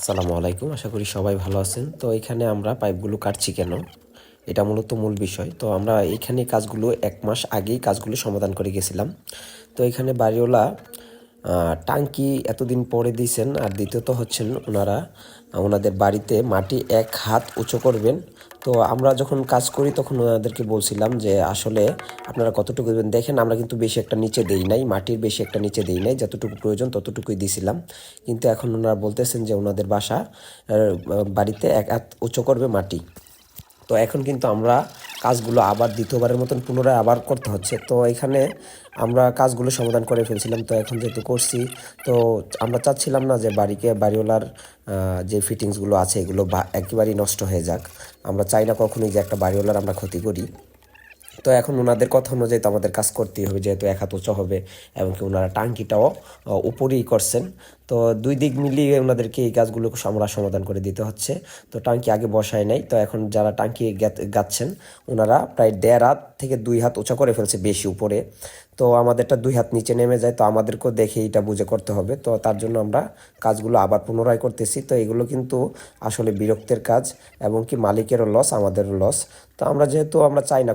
আসসালামু আলাইকুম, আশা করি সবাই ভালো আছেন। তো এখানে আমরা পাইপগুলো কাটছি কেন? এটা মূলত মূল বিষয়। তো আমরা এখানে কাজগুলো এক মাস আগেই কাজগুলো সমাধান করে গেছিলাম। তো এখানে বাড়িওয়ালা টাঙ্কি এতদিন পরে দিয়েছেন, আর দ্বিতীয়ত হচ্ছেন ওনারা ওনাদের বাড়িতে মাটি এক হাত উঁচু করবেন। তো আমরা যখন কাজ করি, তখন ওনাদেরকে বলছিলাম যে, আসলে আপনারা কতটুকু দেবেন? দেখেন, আমরা কিন্তু বেশি একটা নিচে দেই নাই, মাটির বেশি একটা নিচে দেই নাই, যতটুকু প্রয়োজন ততটুকুই দিছিলাম। কিন্তু এখন ওনারা বলতেছেন যে, ওনাদের বাসা বাড়িতে এক হাত উঁচু করবে মাটি। তো এখন কিন্তু আমরা কাজগুলো আবার দ্বিতীয়বারের মতন পুনরায় আবার করতে হচ্ছে। তো এখানে আমরা কাজগুলো সমাধান করে ফেলছিলাম। তো এখন যেহেতু করছি, তো আমরা চাচ্ছিলাম না যে বাড়িকে, বাড়িওয়ালার যে ফিটিংসগুলো আছে, এগুলো একেবারেই নষ্ট হয়ে যাক। আমরা চাই না কখনোই যে একটা বাড়িওয়ালার আমরা ক্ষতি করি। তো এখন ওনাদের কথা অনুযায়ী তো আমাদের কাজ করতেই হবে, যেহেতু এক হাত উঁচু হবে এবং কি ওনারা টাঙ্কিটাও উপরেই করছেন। তো দুই দিক মিলিয়ে ওনাদেরকে এই কাজগুলো আমরা সমাধান করে দিতে হচ্ছে। তো টাঙ্কি আগে বসায় নাই, তো এখন যারা টাঙ্কি গাচ্ছেন, ওনারা প্রায় দেড় হাত থেকে দুই হাত উঁচা করে ফেলছে বেশি উপরে। তো আমাদেরটা দুই হাত নিচে নেমে যায়, তো আমাদেরকেও দেখে এটা বুঝে করতে হবে। তো তার জন্য আমরা কাজগুলো আবার পুনরায় করতেছি। তো এগুলো কিন্তু আসলে বিরক্তের কাজ এবং কি মালিকেরও লস আমাদেরও লস তো আমরা যেহেতু আমরা চাই না